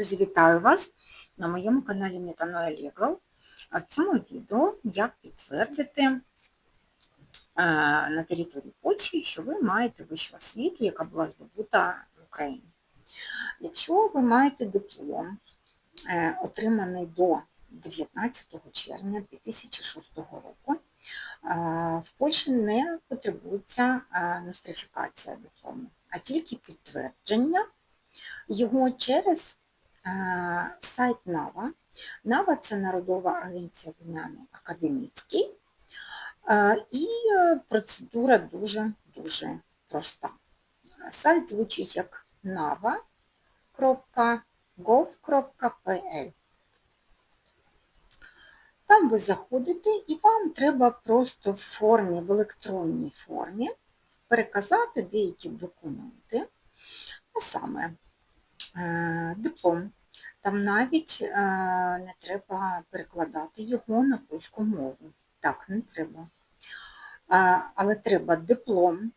Друзі, вітаю вас на моєму каналі Metanoia Legal. А в цьому відео як підтвердити е, на території Польщі, що ви маєте вищу освіту, яка була здобута в Україні. Якщо ви маєте диплом, е, отриманий до 19 червня 2006 року, е, в Польщі не потребується нострифікація диплому, а тільки підтвердження його через сайт НАВА. НАВА це Народова агенція вимяни академічний, е, і е, процедура дуже-дуже проста. Сайт звучить як nava.gov.pl. Там ви заходите і вам треба просто в формі, в електронній формі переказати деякі документи, а саме диплом. Там навіть е, не треба перекладати його на польську мову. Так, не треба. Е, але треба диплом,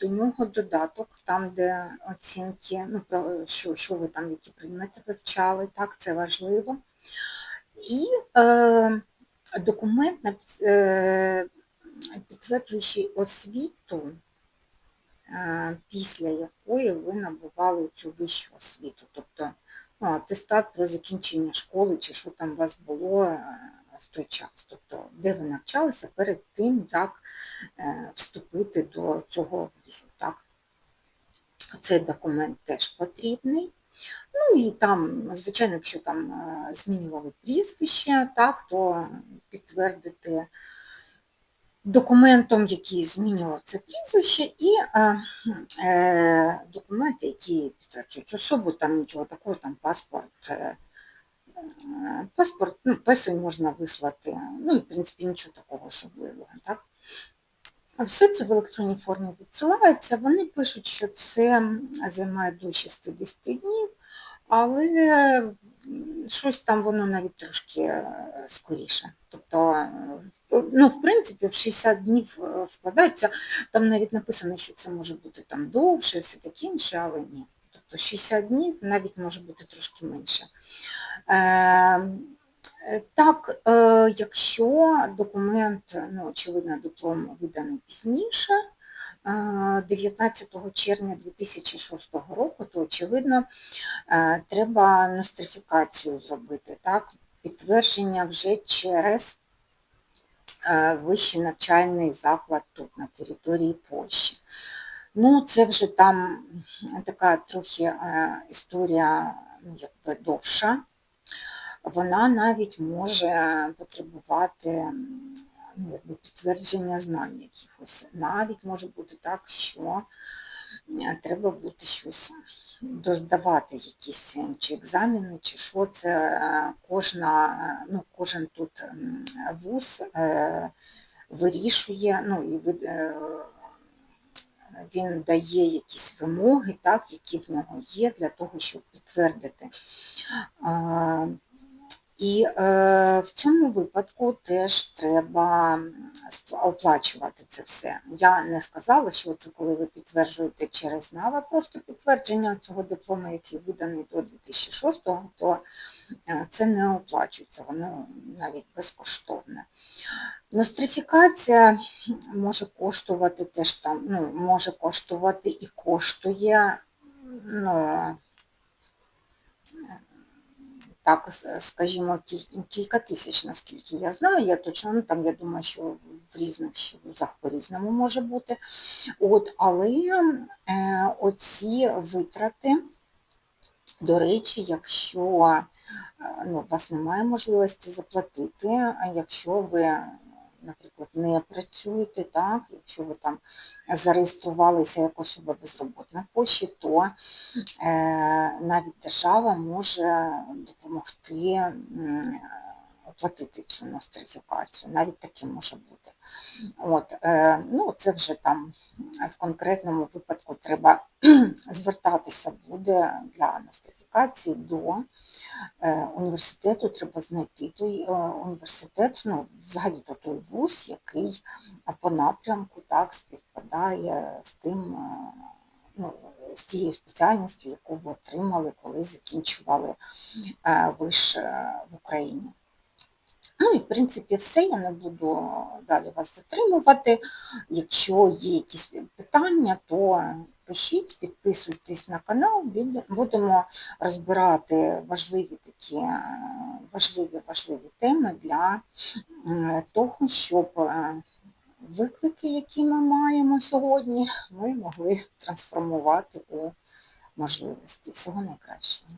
до нього додаток, там, де оцінки, ну, що що ви там, які предмети вивчали, так, це важливо. І е, документ, е, підтверджуючий освіту, після якої ви набували цю вищу освіту. Тобто ну, атестат про закінчення школи чи що там у вас було е, в той час, тобто де ви навчалися перед тим, як е, вступити до цього вузу. Так? Цей документ теж потрібний. Ну і там, звичайно, якщо там е, змінювали прізвище, так, то підтвердити документом, який змінював це прізвище, і е, е, документи, які підтверджують особу, там нічого такого, там паспорт. Е, Паспорт, ну, песень можна вислати, ну і в принципі нічого такого особливого. Так? Все це в електронній формі відсилається. Вони пишуть, що це займає до 60 днів, але щось там воно навіть трошки е, скоріше. Тобто ну, в принципі, в 60 днів е, вкладаються, там навіть написано, що це може бути там довше, все таке інше, але ні. Тобто 60 днів навіть може бути трошки менше. Е, так, е, якщо документ, ну, очевидно, диплом виданий пізніше, 19 червня 2006 року, то, очевидно, треба нострифікацію зробити, так, підтвердження вже через вищий навчальний заклад тут, на території Польщі. Ну, це вже там така трохи е, історія ну, якби довша. Вона навіть може потребувати ну, якби підтвердження знань якихось. Навіть може бути так, що е, треба бути щось доздавати якісь е, чи екзамени, чи що це е, кожна, ну, кожен тут вуз е, вирішує, ну і він дає якісь вимоги, так, які в нього є для того, щоб підтвердити. І е, в цьому випадку теж треба оплачувати це все. Я не сказала, що це коли ви підтверджуєте через НАВА, просто підтвердження цього диплому, який виданий до 2006 го то е, це не оплачується, воно навіть безкоштовне. Нострифікація може коштувати теж там, ну, може коштувати і коштує. ну, так, скажімо, кілька тисяч, наскільки я знаю, я точно, ну там я думаю, що в різних вузах по-різному може бути. От, Але е, оці витрати, до речі, якщо е, ну, у вас немає можливості заплатити, якщо ви наприклад, не працюєте, так, якщо ви там зареєструвалися як особа безроботна Польщі, то е, навіть держава може допомогти оплатити цю нострифікацію, навіть таке може бути. От, е, ну, Це вже там в конкретному випадку треба звертатися буде для нострифікації до е, університету, треба знайти той е, університет, ну, взагалі то той вуз, який по напрямку так співпадає з тим, ну, з тією спеціальністю, яку ви отримали, коли закінчували виш в Україні. Ну і в принципі все, я не буду далі вас затримувати. Якщо є якісь питання, то пишіть, підписуйтесь на канал, будемо розбирати важливі такі е, важливі важливі теми для того, щоб е, виклики, які ми маємо сьогодні, ми могли трансформувати у можливості. Всього найкращого.